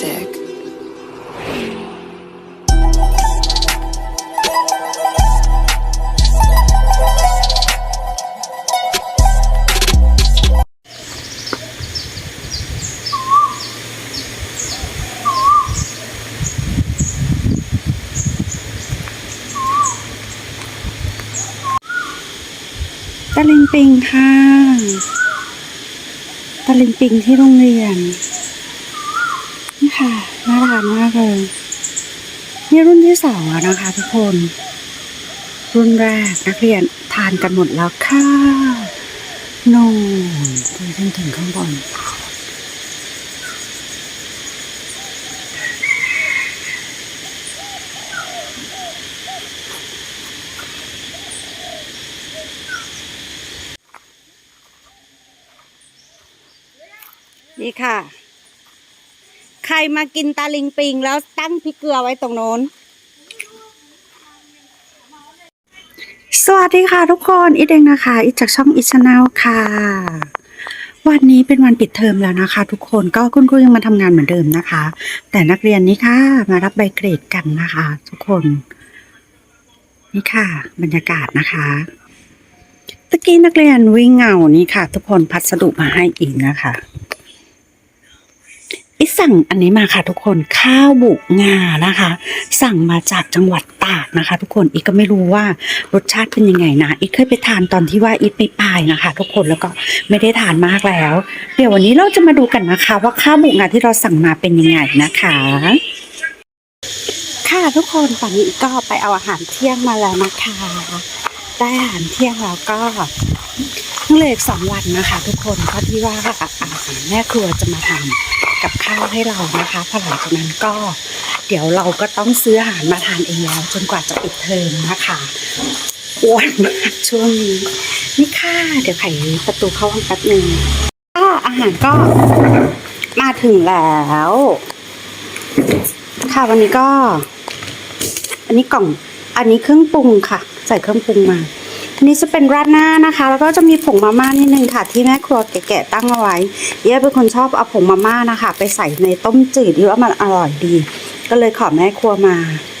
music. ตะลิงปิงค่ะตะลิงปิงที่โรงเรียนาทานมากเลยนี่รุ่นที่สองแล้วนะคะ ทุกคน รุ่นแรกนักเรียนทานกันหมดแล้วค่ะโน่นดูจนถึงข้างบนนี่ค่ะ ใครมากินตาลิงปิงแล้วตั้งพริกเกลือไว้ตรงโน้น สวัสดีค่ะทุกคนอิดเองนะคะอิดจากช่องอิชแนลค่ะ วันนี้เป็นวันปิดเทอมแล้วนะคะ ทุกคนก็คุณครูยังมาทำงานเหมือนเดิมนะคะ แต่นักเรียนนี่ค่ะ มารับใบเกรดกันนะคะ ทุกคน นี่ค่ะ บรรยากาศนะคะตะกี้นักเรียนวิ่งเหงานี่ค่ะ ทุกคนพัสดุมาให้อีกนะคะ อิสั่งอันนี้มาค่ะทุกคนข้าวบุกงานะคะ สั่งมาจากจังหวัดตากนะคะ ทุกคนอีกก็ไม่รู้ว่ารสชาติเป็นยังไงนะอีกเคยไปทานตอนที่ว่าอีกไปปายนะคะ ทุกคนแล้วก็ไม่ได้ทานมากแล้ว เดี๋ยววันนี้เราจะมาดูกันนะคะ ว่าข้าวบุกงาที่เราสั่งมาเป็นยังไงนะคะ ค่ะทุกคนตอนนี้อีกก็ไปเอาอาหารเที่ยงมาแล้วนะคะได้อาหารเที่ยงแล้วก็เหลืออีกสองวันนะคะ ทุกคนก็ที่ว่าอาหารแม่ครัวจะมาทำ กับข้าวให้เรานะคะพอหลังจากนั้นก็เดี๋ยวเราก็ต้องซื้ออาหารมาทานเองแล้วจนกว่าจะปิดเทอมนะคะอ้วนมากช่วงนี้นี่ค่ะ เดี๋ยวไขประตูเข้าห้องแป๊บหนึ่งก็อาหารก็มาถึงแล้ว ค่ะวันนี้ก็ อันนี้กล่อง อันนี้เครื่องปรุงค่ะ ใส่เครื่องปรุงมา อันนี้จะเป็นราดหน้านะคะ แล้วก็จะมีผงมาม่านิดนึงค่ะ ที่แม่ครัวแกะๆตั้งเอาไว้เย่เป็นคนชอบเอาผงมาม่านะคะ ไปใส่ในต้มจืดที่ว่ามันอร่อยดี ก็เลยขอแม่ครัวมา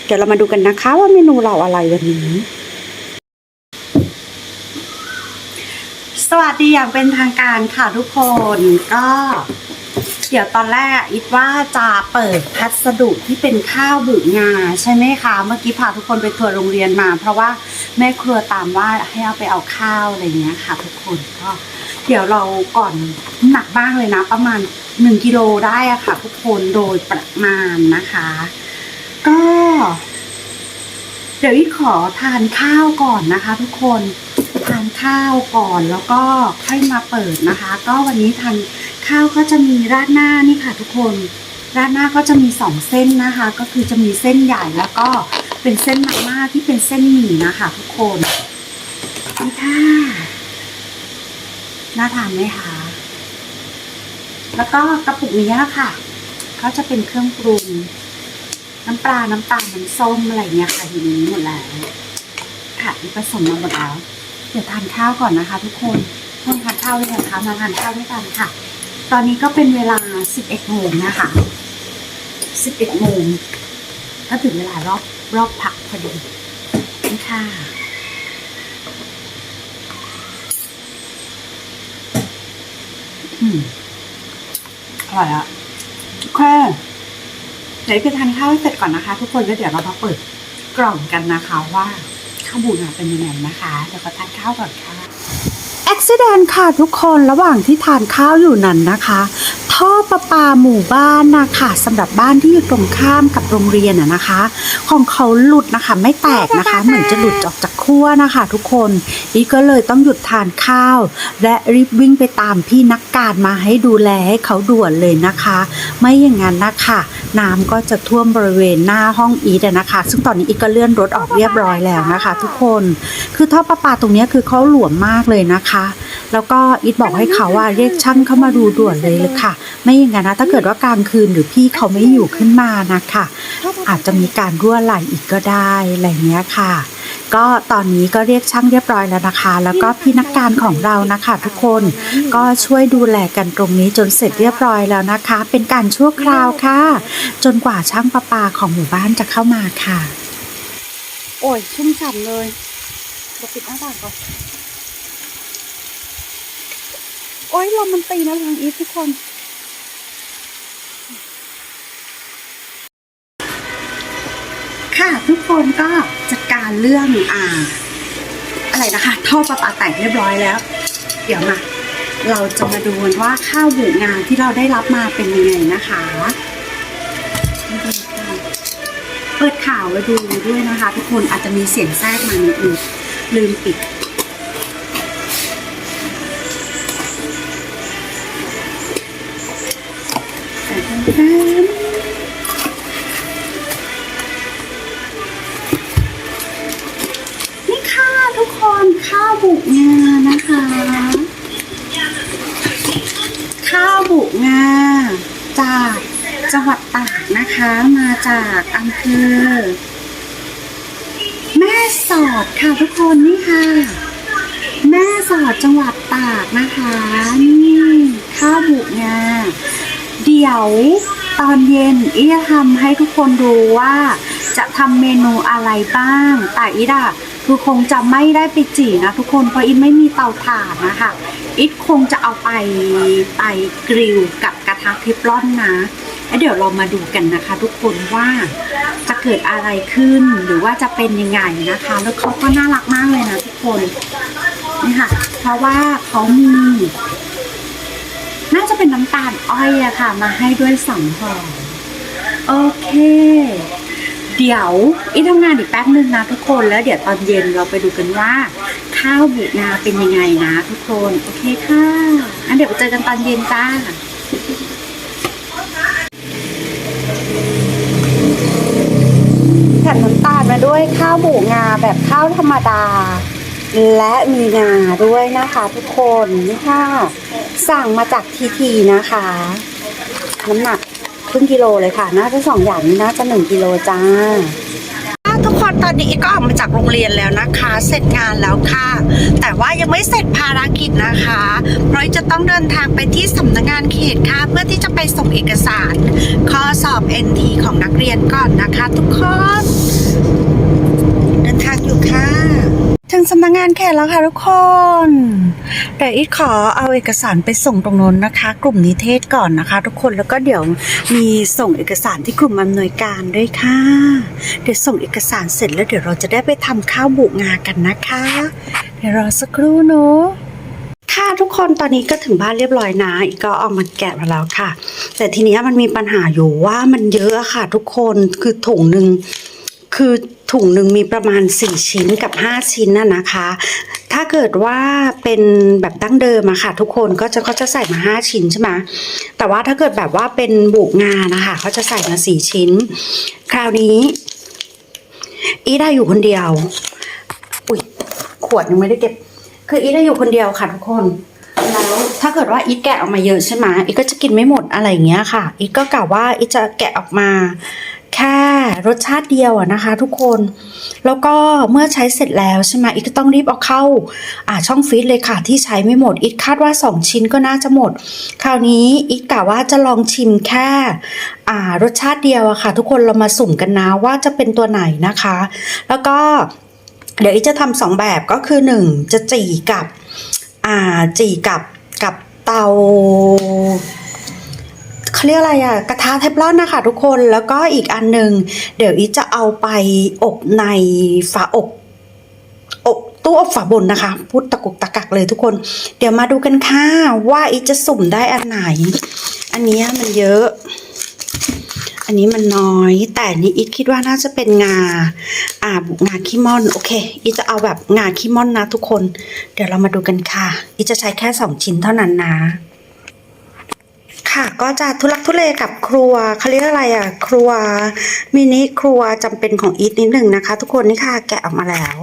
เดี๋ยวเรามาดูกันนะคะ ว่าเมนูเราอะไรวันนี้ สวัสดีอย่างเป็นทางการค่ะทุกคนก็เดี๋ยวตอนแรกอิดว่าจะเปิดพัสดุที่เป็นข้าวบุกงาใช่ไหมคะ เมื่อกี้พาทุกคนไปทัวร์โรงเรียนมา เพราะว่า แม่ครัวตามว่าให้เอาไปเอาข้าวอะไรเงี้ยค่ะ ทุกคนก็เดี๋ยวเราก่อนหนักมากเลยนะ ประมาณหนึ่งกิโลได้อะค่ะ ทุกคนโดยประมาณนะคะ ก็ เดี๋ยวอีกขอทานข้าวก่อนนะคะ ทุกคนทานข้าวก่อนแล้วก็ค่อยมาเปิดนะคะ ก็วันนี้ทานข้าวก็จะมีราดหน้านี่ค่ะ ทุกคนราดหน้าก็จะมีสองเส้นนะคะ ก็คือจะมีเส้นใหญ่แล้วก็ เป็นเส้นมาม่าที่เป็นเส้นหมี่นะคะ ทุกคนนี่ค่ะน่าทานไหมคะแล้วก็กระปุกนี้ค่ะก็จะเป็นเครื่องปรุง น้ำปลา น้ำตาลน้ำส้มอะไรเงี้ยค่ะอยู่ในนี้หมดแล้วค่ะที่ผสมมาหมดแล้วเดี๋ยวทานข้าวก่อนนะคะ ทุกคนทุกคนทานข้าวหรือยังคะมาทานข้าวด้วยกันค่ะ ตอนนี้ก็เป็นเวลา 11โมงนะคะ 11โมงก็ถึงเวลารอบ รอบพักพอดีนี่ค่ะ อืมอร่อยอะโอเคเดี๋ยวไปทานข้าวให้เสร็จก่อนนะคะ ทุกคนแล้วเดี๋ยวเรามาเปิดกล่องกันนะคะว่าข้าวบูนาเป็นยังไงนะคะเดี๋ยวก็ทานข้าวก่อนค่ะอุบิเหตุค่ะทุกคนระหว่างที่ทานข้าวอยู่นั้นนะคะ ท่อประปาหมู่บ้านนะคะสำหรับบ้านที่อยู่ตรงข้ามกับโรงเรียนอะนะคะ ของเขาหลุดนะคะ ไม่แตกนะคะ เหมือนจะหลุดออกจากขั้วนะคะ ทุกคนอีก็เลยต้องหยุดทานข้าว และรีบวิ่งไปตามพี่นักการมาให้ดูแลให้เขาด่วนเลยนะคะ ไม่อย่างนั้นนะคะน้ำก็จะท่วมบริเวณหน้าห้องอีทอะนะคะ ซึ่งตอนนี้อีกก็เลื่อนรถออกเรียบร้อยแล้วนะคะ ทุกคน คือท่อประปาตรงเนี้ยคือเขาหลวมมากเลยนะคะ แล้วก็อีทบอกให้เขาว่าเรียกช่างเข้ามาดูด่วนเลยเลยค่ะ ไม่อย่างนั้นนะถ้าเกิดว่ากลางคืนหรือพี่เขาไม่อยู่ขึ้นมานะคะอาจจะมีการรั่วไหลอีกก็ได้อะไรเงี้ยค่ะ ก็ตอนนี้ก็เรียกช่างเรียบร้อยแล้วนะคะ แล้วก็พี่นักการของเรานะคะ ทุกคนก็ช่วยดูแลกันตรงนี้จนเสร็จเรียบร้อยแล้วนะคะ เป็นการชั่วคราวค่ะ จนกว่าช่างประปาของหมู่บ้านจะเข้ามาค่ะ โอ้ยชุ่มฉ่ำเลยเดี๋ยวปิดหน้าต่างก่อน โอ้ยลมมันตีนะทางอีฟทุกคนค่ะทุกคนก็จัดการเรื่องอ่า อะไรนะคะท่อประปาแตกเรียบร้อยแล้ว เดี๋ยวมา เราจะมาดูกันว่าข้าวบุงานที่เราได้รับมาเป็นยังไงนะคะ เปิดข่าวไว้ดูด้วยนะคะ ทุกคนอาจจะมีเสียงแทรกมานิดนึงลืมปิด นี่ค่ะทุกคนข้าวบุกงานะคะ ข้าวบุกงาจากจังหวัดตากนะคะมาจากอำเภอแม่สอดค่ะทุกคนนี่ค่ะ แม่สอดจังหวัดตากนะคะนี่ข้าวบุกงา เดี๋ยวตอนเย็นอีจะทำให้ทุกคนดูว่า จะทำเมนูอะไรบ้าง แต่อีดอะคือคงจะไม่ได้ไปจีนะทุกคนเพราะอีไม่มีเตาถ่านนะคะอีคงจะเอาไปไปกริลกับกระทะเทฟลอนนะแล้วเดี๋ยวเรามาดูกันนะคะ ทุกคนว่าจะเกิดอะไรขึ้นหรือว่าจะเป็นยังไงนะคะ แล้วเขาก็น่ารักมากเลยนะทุกคนนี่ค่ะเพราะว่าเขามี จะเป็นน้ำตาลอ้อยอะค่ะ มาให้ด้วยสองห่อโอเค เดี๋ยวอีทำงานอีกแป๊บนึงนะทุกคนแล้วเดี๋ยวตอนเย็นเราไปดูกันว่า ข้าวบุนาเป็นยังไงนะทุกคนโอเคค่ะงั้นเดี๋ยวไปเจอกันตอนเย็นจ้าแผ่นน้ำตาลมาด้วยข้าวบุงาแบบข้าวธรรมดา และมีงาด้วยนะคะทุกคนนี่ค่ะ สั่งมาจากทีทีนะคะ น้ำหนักครึ่งกิโลเลยค่ะ น่าจะสองอย่างนี้น่าจะหนึ่งกิโลจ้าทุกคนตอนนี้ก็ออกมาจากโรงเรียนแล้วนะคะ เสร็จงานแล้วค่ะ แต่ว่ายังไม่เสร็จภารกิจนะคะเพราะจะต้องเดินทางไปที่สำนักงานเขตค่ะ เพื่อที่จะไปส่งเอกสารข้อสอบ NT ของนักเรียนก่อนนะคะ ทุกคน เดินทางอยู่ค่ะ งสำนักงานเขตแล้วค่ะทุกคนเดี๋ยวอีทขอเอาเอกสารไปส่งตรงนู้นนะคะ กลุ่มนิเทศก่อนนะคะ ทุกคนแล้วก็เดี๋ยวมีส่งเอกสารที่กลุ่มอำนวยการด้วยค่ะ เดี๋ยวส่งเอกสารเสร็จแล้วเดี๋ยวเราจะได้ไปทำข้าวบุงากันนะคะ เดี๋ยวรอสักครู่เนอะค่ะทุกคนตอนนี้ก็ถึงบ้านเรียบร้อยนะอีกก็เอามันแกะมาแล้วค่ะ แต่ทีนี้มันมีปัญหาอยู่ว่ามันเยอะค่ะ ทุกคนคือถุงหนึ่ง คือถุงหนึ่งมีประมาณ 4 ชิ้นกับ 5 ชิ้นน่ะนะคะ ถ้าเกิดว่าเป็นแบบดั้งเดิมอะค่ะ ทุกคนก็จะก็จะใส่มา 5 ชิ้นใช่ไหมแต่ว่าถ้าเกิดแบบว่าเป็นบุกงานนะคะเขาจะใส่มา 4 ชิ้น คราวนี้ อีได้อยู่คนเดียว อุ้ยขวดยังไม่ได้เก็บ คืออีได้อยู่คนเดียวค่ะทุกคนแล้วถ้าเกิดว่าอีทแกะออกมาเยอะใช่ไหมอีก็จะกินไม่หมดอะไรอย่างเงี้ยค่ะ อีก็กะว่าอีจะแกะออกมา แค่รสชาติเดียวอะนะคะ ทุกคน แล้วก็เมื่อใช้เสร็จแล้วใช่ไหมอีก็ต้องรีบเอาเข้าอ่าช่องฟรีซเลยค่ะ ที่ใช้ไม่หมดอีทคาดว่า 2 ชิ้นก็น่าจะหมด คราวนี้อีทกะว่าจะลองชิมแค่อ่ารสชาติเดียวอะค่ะ ทุกคนเรามาสุ่มกันนะว่าจะเป็นตัวไหนนะคะ แล้วก็เดี๋ยวอีทจะทำสองแบบก็คือหนึ่งจะจี่กับอ่าจี่กับกับเตา เขาเรียกอะไรอะกระทะเทฟลอนนะคะทุกคนแล้วก็อีกอันหนึ่งเดี๋ยวอีจะเอาไปอบในฝาอบอบตู้อบฝาบนนะคะ พูดตะกุกตะกักเลยทุกคน เดี๋ยวมาดูกันค่ะว่าอีจะสุ่มได้อันไหน อันนี้มันเยอะ อันนี้มันน้อย แต่นี่อีคิดว่าน่าจะเป็นงา อ่าบงาขี้ม่อนโอเค อีจะเอาแบบงาขี้ม่อนนะทุกคน เดี๋ยวเรามาดูกันค่ะ อีจะใช้แค่สองชิ้นเท่านั้นนะ ค่ะก็จะทุลักทุเลกับครัวเขาเรียกอะไรอะ ครัวมินิครัวจำเป็นของอีทนิดหนึ่งนะคะ ทุกคนนี่ค่ะแกะออกมาแล้ว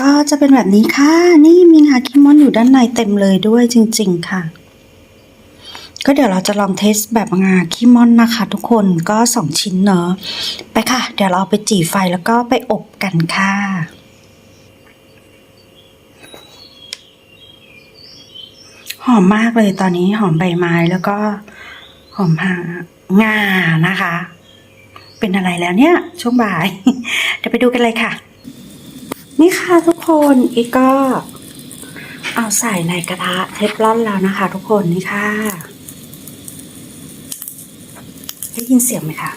ก็จะเป็นแบบนี้ค่ะ นี่มีงาขี้ม่อนอยู่ด้านในเต็มเลยด้วยจริง ๆ ค่ะ ก็เดี๋ยวเราจะลองเทสแบบงาขี้ม่อนนะคะ ทุกคนก็สองชิ้นเนอะไปค่ะ เดี๋ยวเราเอาไปจี่ไฟแล้วก็ไปอบกันค่ะ หอมมากเลยตอนนี้หอมใบไม้แล้วก็หอมหางานะคะ เป็นอะไรแล้วเนี่ย ช่วงบ่าย เดี๋ยวไปดูกันเลยค่ะ นี่ค่ะทุกคนอีกก็ เอาใส่ในกระทะเทฟลอนแล้วนะคะ ทุกคนนี่ค่ะ ได้ยินเสียงไหมคะ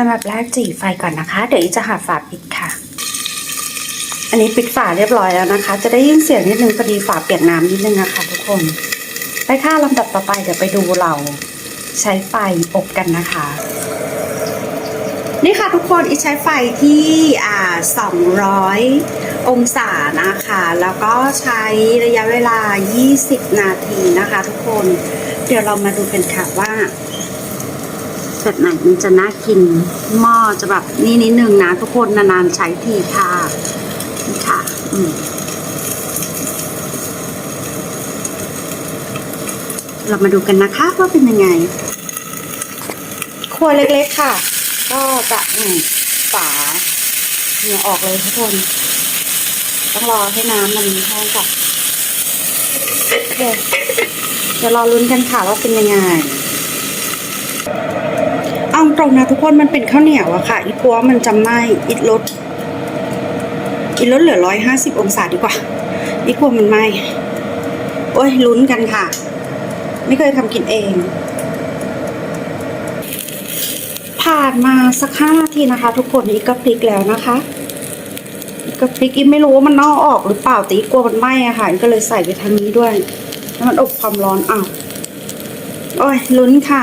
ลำดับแรกจีไฟก่อนนะคะ เดี๋ยวจะหาฝาปิดค่ะ อันนี้ปิดฝาเรียบร้อยแล้วนะคะ จะได้ยินเสียงนิดนึงพอดีฝาเปียกน้ำนิดนึงนะคะทุกคน ไปค่ะลำดับต่อไปเดี๋ยวไปดูเราใช้ไฟอบกันนะคะ นี่ค่ะทุกคนอีใช้ไฟที่อ่า200 องศานะคะ แล้วก็ใช้ระยะเวลา 20 นาทีนะคะ ทุกคน เดี๋ยวเรามาดูกันค่ะว่า แบบไหนมันจะน่ากิน หม้อจะแบบนี่นิดนึงนะทุกคนนานๆใช้ทีค่ะนี่ค่ะอืมเรามาดูกันนะคะว่าเป็นยังไงครัวเล็กๆค่ะ ก็จะอืมฝาเหงื่อออกเลยทุกคน ต้องรอให้น้ำมันแห้งก่อนโอเคเดี๋ยวรอลุ้นกันค่ะว่าเป็นยังไงเอา ตรงนะทุกคนมันเป็นข้าวเหนียวอะค่ะ อีกลัวมันจะไหม้อีลดอีลดเหลือร้อยห้าสิบองศาดีกว่า อีกลัวมันไหม้โอ้ยลุ้นกันค่ะ ไม่เคยทำกินเอง ผ่านมาสักห้านาทีนะคะ ทุกคนอีกก็พลิกแล้วนะคะอีก็พลิกอีกไม่รู้ว่ามันนอกออกหรือเปล่าแต่อีกลัวมันไหม้อะค่ะอีกก็เลยใส่ไปทางนี้ด้วย แล้วมันอบความร้อนอ้าวโอ้ยลุ้นค่ะ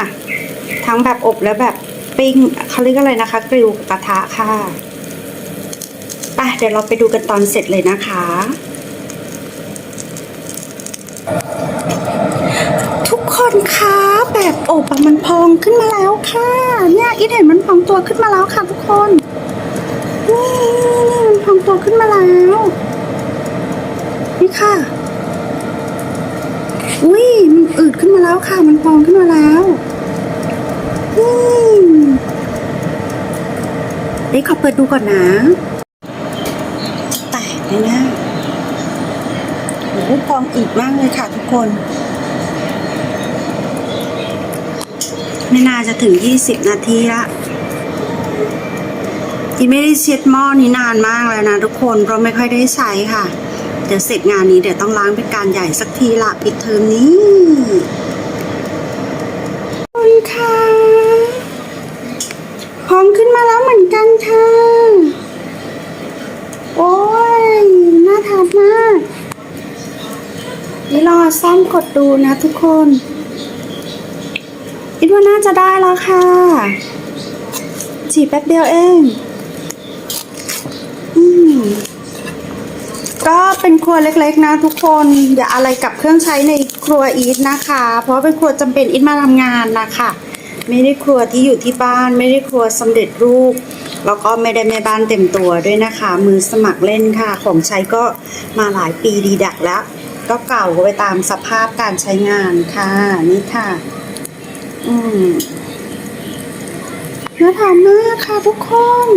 ทั้งแบบอบและแบบ ปิ้งเขาเรียกอะไรนะคะ กริลกระทะค่ะไปเดี๋ยวเราไปดูกันตอนเสร็จเลยนะคะ ทุกคนคะแบบอบมันพองขึ้นมาแล้วค่ะ เนี่ยอีเห็นมันพองตัวขึ้นมาแล้วค่ะทุกคนนี่นี่มันพองตัวขึ้นมาแล้ว นี่ค่ะอุ้ยมันอืดขึ้นมาแล้วค่ะ มันพองขึ้นมาแล้วนี่ เดี๋ยขอเปิดดูก่อนนะ แตกเลยนะโอ้โหพองอืดมากเลยค่ะทุกคน ไม่น่าจะถึง 20 นาทีละที่ไม่ได้เช็ดหม้อนี้นานมากแล้วนะทุกคนเพราะไม่ค่อยได้ใช้ค่ะ เดี๋ยวเสร็จงานนี้เดี๋ยวต้องล้างเป็นการใหญ่สักทีละปิดเทอมนี้ขอบคุณค่ะ พร้อมขึ้นมาแล้วเหมือนกันค่ะ โอ้ย น่าทานมากนี่รอ ซ่อมกดดูนะทุกคนคิดว่าน่าจะได้แล้วค่ะฉีดแป๊บเดียวเองอืมก็เป็นครัวเล็กๆนะทุกคน อย่าอะไรกับเครื่องใช้ในครัวอีทนะคะ เพราะเป็นครัวจำเป็นอีทมาทำงานนะคะไม่ได้ครัวที่อยู่ที่บ้าน ไม่ได้ครัวสำเร็จรูปแล้วก็ไม่ได้แม่บ้านเต็มตัวด้วยนะคะ มือสมัครเล่นค่ะ ของใช้ก็มาหลายปีดีดักแล้ว ก็เก่าไปตามสภาพการใช้งานค่ะ นี่ค่ะ อืมน่าทานมากค่ะทุกคน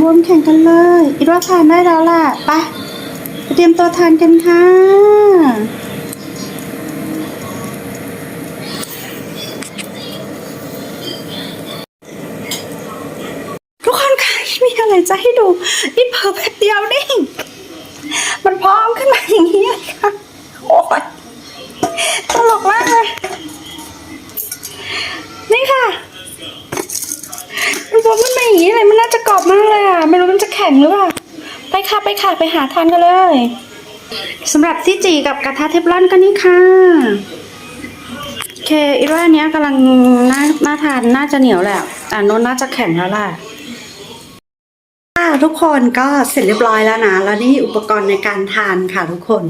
บวมแข่งกันเลยอีกว่าทานได้แล้วล่ะไปเตรียมตัวทานกันค่ะทุกคนค่ะมีอะไรจะให้ดูอีเพิ่มแป๊บเดียวนี่ มันพร้อมขึ้นมาอย่างนี้เลยค่ะ โอ้ยตลกมากเลย นี่ค่ะมันพร้อมขึ้นมาอย่างนี้เลย มันน่าจะกรอบมากเลยอะ ไม่รู้มันจะแข็งหรือเปล่า ไปค่ะไปค่ะไปหาทานกันเลยสำหรับที่จีกับกระทะเทฟลอนก็นี่ค่ะโอเคอีกว่าอันเนี้ยกำลังน่าน่าทานน่าจะเหนียวแหละแต่โน้นน่าจะแข็งแล้วล่ะ ทุกคนก็เสร็จเรียบร้อยแล้วนะ แล้วนี่อุปกรณ์ในการทานค่ะทุกคน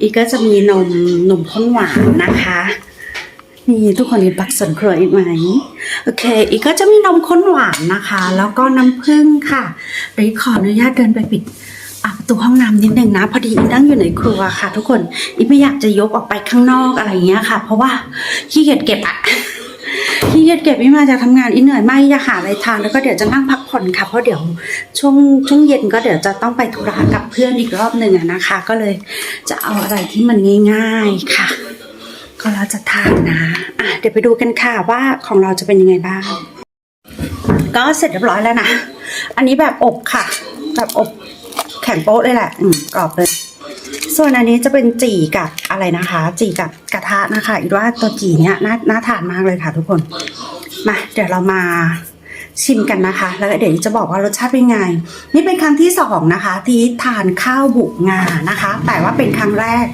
อีกก็จะมีนมนมข้นหวานนะคะ นี่ทุกคนเห็นปักส่วนครัวอีกไหมโอเค อีกก็จะมีนมข้นหวานนะคะ แล้วก็น้ำผึ้งค่ะเดี๋ขออนุญาตเดินไปปิดประตูห้องน้ำนิดนึงนะ พอดีอีนั่งอยู่ในครัวค่ะ ทุกคนอีไม่อยากจะยกออกไปข้างนอกอะไรเงี้ยค่ะ เพราะว่าขี้เกียจเก็บอะ ขี้เกียจเก็บอีมาจากทำงานอีเหนื่อยมากอีอยากหาอะไรทานแล้วก็เดี๋ยวจะนั่งพักผ่อนค่ะเพราะเดี๋ยวช่วงช่วงเย็นก็เดี๋ยวจะต้องไปธุระกับเพื่อนอีกรอบหนึ่งอะนะคะ ก็เลยจะเอาอะไรที่มันง่าย ๆค่ะ ก็เราจะทานนะอะเดี๋ยวไปดูกันค่ะว่าของเราจะเป็นยังไงบ้าง ก็เสร็จเรียบร้อยแล้วนะอันนี้แบบอบค่ะ แบบอบแข็งโป๊ะเลยแหละอืมกรอบเลย ส่วนอันนี้จะเป็นจี่กับอะไรนะคะ จี่กับกระทะนะคะอีกว่าตัวจี่เนี้ยน่าน่าทานมากเลยค่ะทุกคนมาเดี๋ยวเรามาชิมกันนะคะ แล้วเดี๋ยวจะบอกว่ารสชาติเป็นไง นี่เป็นครั้งที่สองนะคะ ที่ทานข้าวบุกงานะคะ แต่ว่าเป็นครั้งแรก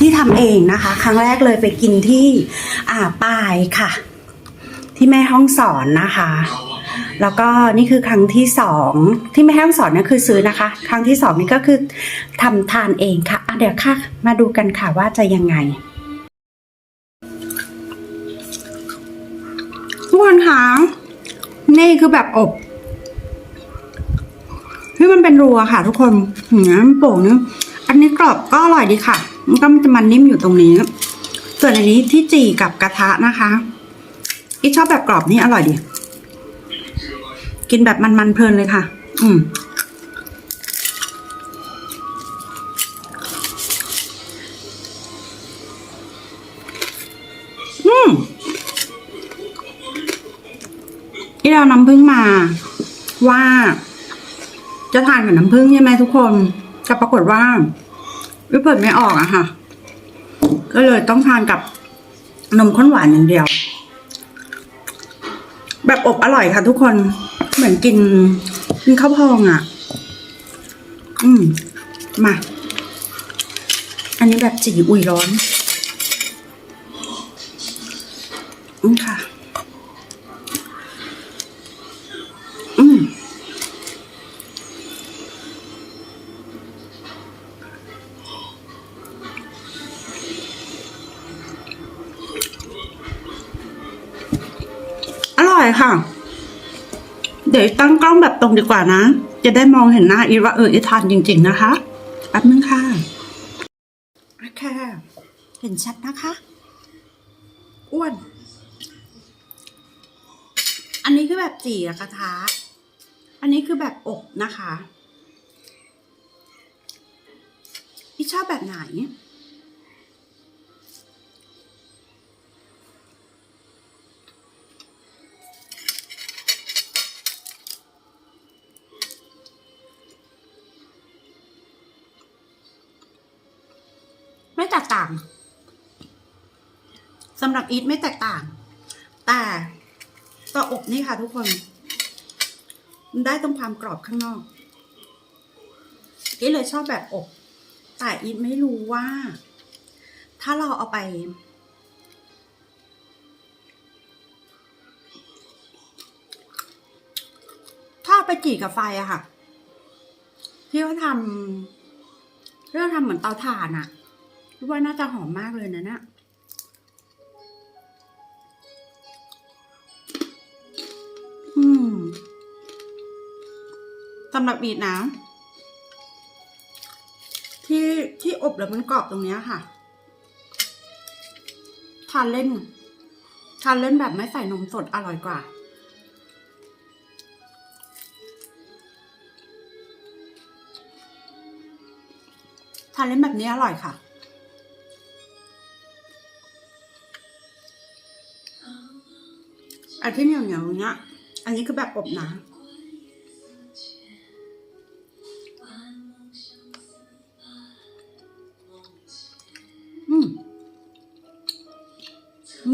ที่ทำเองนะคะ ครั้งแรกเลยไปกินที่อ่าปายค่ะ ที่แม่ห้องสอนนะคะ แล้วก็นี่คือครั้งที่สองที่แม่ห้องสอนนี่ยคือซื้อนะคะ ครั้งที่สองนี่ก็คือทำทานเองค่ะะเดี๋ยวค่ะ มาดูกันค่ะว่าจะยังไงทุกคนคะนี่คือแบบอบที่มันเป็นรัวค่ะ ทุกคนหืมโป่งนี่อันนี้กรอบก็อร่อยดีค่ะมันก็มันจะมันนิ่มอยู่ตรงนี้ ส่วนอันนี้ที่จีกับกระทะนะคะอีชอบแบบกรอบนี่อร่อยดี กินแบบมันๆเพลินเลยค่ะอืมอืมที่เราน้ำผึ้งมา ว่า จะทานกับน้ำผึ้งใช่ไหมทุกคนแต่ปรากฏว่าวิเปิดไม่ออกอะค่ะ ก็เลยต้องทานกับนมข้นหวานอย่างเดียว แบบอบอร่อยค่ะทุกคน เหมือนกินกินข้าวพองอะ่ะ อืม มา อันนี้แบบจีอุ่ยร้อน อืมค่ะ ดี๋ยวตั้งกล้องแบบตรงดีกว่านะ จะได้มองเห็นหน้าอีว่าเอออีทานจริง ๆ นะคะแป๊บนึงค่ะโอเคเห็นชัดนะคะ อ้วน อันนี้คือแบบจี่กระทะอันนี้คือแบบอบนะคะพี่ชอบแบบไหน ต่างสำหรับอีทไม่แตกต่าง แต่ตัวอบนี่ค่ะทุกคนมันได้ตรงความกรอบข้างนอกอีทเลยชอบแบบอบ แต่อีทไม่รู้ว่า ถ้าเราเอาไปถ้าไปจี่กับไฟอะค่ะ ที่เขาทำที่เขาทำเหมือนเตาถ่านอะ คิดว่าน่าจะหอมมากเลยนะเนี่ยอืมสำหรับบีดนะที่ที่อบแล้วมันกรอบตรงเนี้ยค่ะทานเล่นทานเล่นแบบไม่ใส่นมสดอร่อยกว่า ทานเล่นแบบนี้อร่อยค่ะ อันที่เหนียวเหนียวๆเนี้ย อันนี้คือแบบอบนะอืม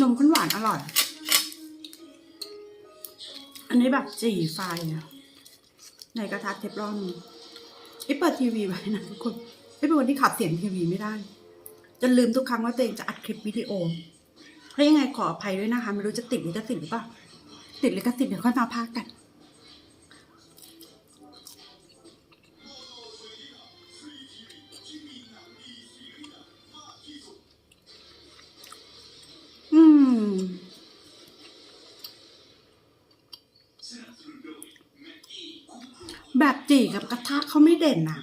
นมข้นหวานอร่อย อันนี้แบบจี่ไฟอะในกระทะเทฟลอนไอ้เปิดทีวีไว้นะทุกคนไอ้เป็นคนที่ขับเสียงทีวีไม่ได้ จะลืมทุกครั้งว่าตัวเองจะอัดคลิปวิดีโอ ถ้ายังไงขออภัยด้วยนะคะ ไม่รู้จะติดลิขสิะธิ์หรือเปล่าติดลิขสิทธิ์เดี๋ยวค่อยมาพักกัน อืม แบบจีกับกระทะเขาไม่เด่นอะ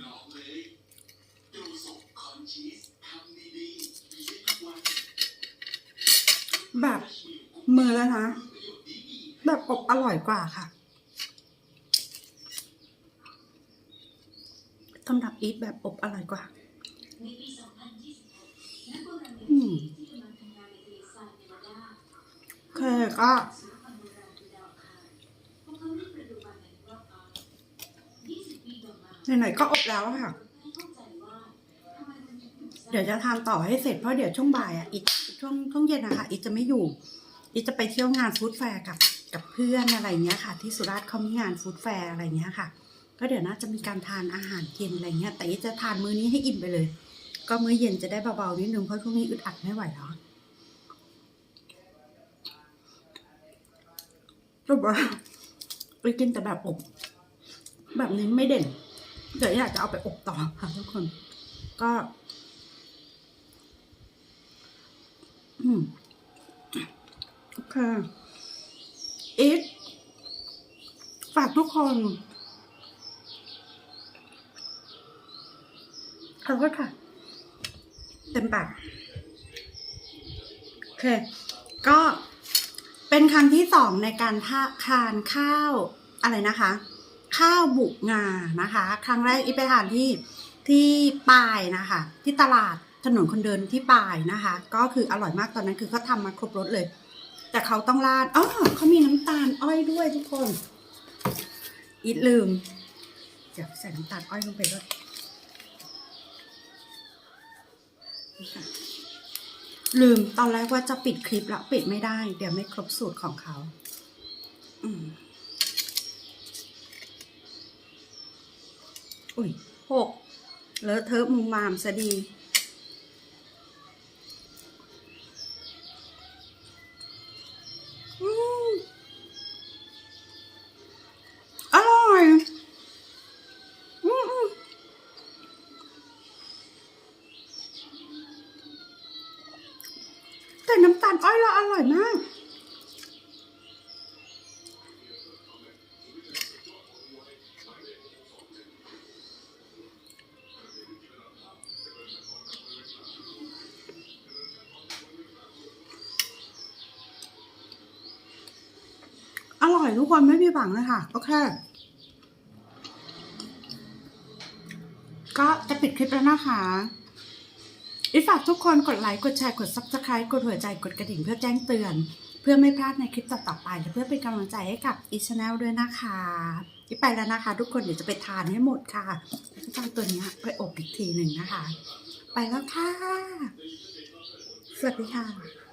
ร่อยกว่าค่ะสำหรับอีทแบบอบอร่อยกว่าเคก็ไหนๆก็อบแล้วค่ะ เดี๋ยวจะทานต่อให้เสร็จเพราะเดี๋ยวช่วงบ่ายอะอีกช่วงช่วงเย็นนะคะอีจะไม่อยู่อีจะไปเที่ยวงานฟู้ดแฟร์กับ กับเพื่อนอะไรเงี้ยค่ะ ที่สุราษฎร์เขามีงานฟู้ดแฟร์อะไรเงี้ยค่ะ ก็เดี๋ยวน่าจะมีการทานอาหารเย็นอะไรเงี้ย แต่จะทานมื้อนี้ให้อิ่มไปเลย ก็มื้อเย็นจะได้เบาๆนิดนึงเพราะช่วงนี้อึดอัดไม่ไหวแล้วก็ว่าไปกินแต่แบบอบแบบนี้ไม่เด่น เดี๋ยวอยากจะเอาไปอบต่อค่ะทุกคน ก็ อืม โอเค อีทฝากทุกคนขอบคุณค่ะ เต็มปากโอเค ก็เป็นครั้งที่สองในการทาทานข้าวอะไรนะคะ ข้าวบุกงานะคะ ครั้งแรกอีไปทานที่ที่ปายนะคะ ที่ตลาดถนนคนเดินที่ปายนะคะ ก็คืออร่อยมากตอนนั้นคือเขาทำมาครบรสเลย แต่เขาต้องราดอ๋อเขามีน้ำตาลอ้อยด้วยทุกคน อีทลืม เดี๋ยวใส่น้ำตาลอ้อยลงไปด้วยนี่ค่ะลืมตอนแรกว่าจะปิดคลิปแล้วปิดไม่ได้ เดี๋ยวไม่ครบสูตรของเขาอุ้ยหกเลอะเทอะมุมมามซะดี ทุกคนไม่มีหวังเลยค่ะ ก็แค่ ก็จะปิดคลิปแล้วนะคะอีฝากทุกคนกดไลค์กดแชร์กด subscribe กดหัวใจกดกระดิ่งเพื่อแจ้งเตือน เพื่อไม่พลาดในคลิปต่อๆไป และเพื่อเป็นกำลังใจให้กับอีช n นลด้วยนะคะอีไปแล้วนะคะ ทุกคนเดี๋ยวจะไปทานให้หมดค่ะแล้วก็จะเอาตัวเนี้ยไปอบอีกทีหนึ่งนะคะ ไปแล้วค่ะ สวัสดีค่ะ